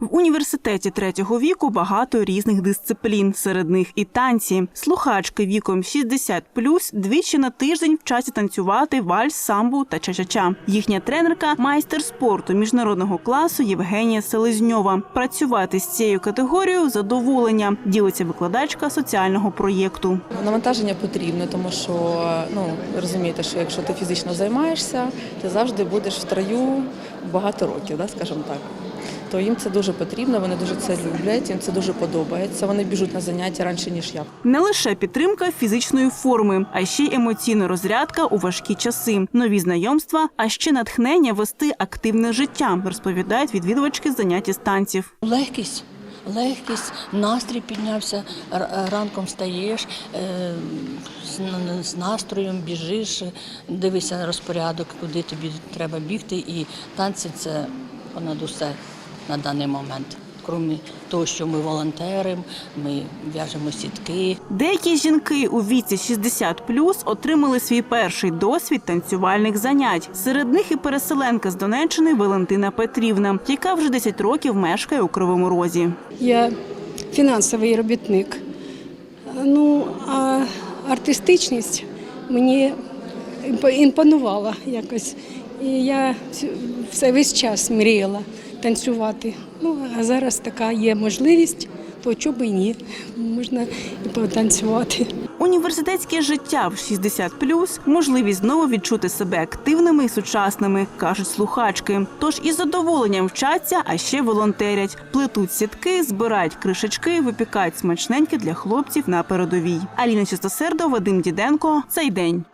університеті третього віку багато різних дисциплін, серед них і танці. Слухачки віком 60 двічі на тиждень вчаться танцювати вальс, самбу та ча-ча-ча. Їхня тренерка майстер спорту міжнародного класу Євгенія Селезньова. Працювати з цією категорією задоволення, ділиться викладачка соціального проєкту. Навантаження потрібно, тому що ну розумієте, що якщо ти фізично займаєшся, ти завжди будеш в строю багато років, да, скажімо так. То їм це дуже потрібно, вони дуже це люблять, їм це дуже подобається. Вони біжуть на заняття раніше, ніж я. Не лише підтримка фізичної форми, а ще й емоційна розрядка у важкі часи, нові знайомства, а ще натхнення вести активне життя, розповідають відвідувачки заняття з танців. Легкість, легкість, настрій піднявся, ранком встаєш, е, з, настроєм біжиш, дивишся на розпорядок, куди тобі треба бігти, і танці це понад усе на даний момент. Крім того, що ми волонтери, ми в'яжемо сітки, Деякі жінки у віці 60 отримали свій перший досвід танцювальних занять. Серед них і переселенка з Донеччини Валентина Петрівна, яка вже 10 років мешкає у Кривому Розі. Я фінансовий робітник. Ну, а артистичність мені імпо- імпонувала якось. І я все весь час мріяла танцювати. Ну, а зараз така є можливість, то чому і ні, можна і потанцювати. Університетське життя в 60 можливість знову відчути себе активними і сучасними, кажуть слухачки. Тож із задоволенням вчаться, а ще волонтерять, плетуть сітки, збирають кришечки, випікають смачненьке для хлопців на передовій. Аліна Чистосердо, Вадим Діденко. Цей день.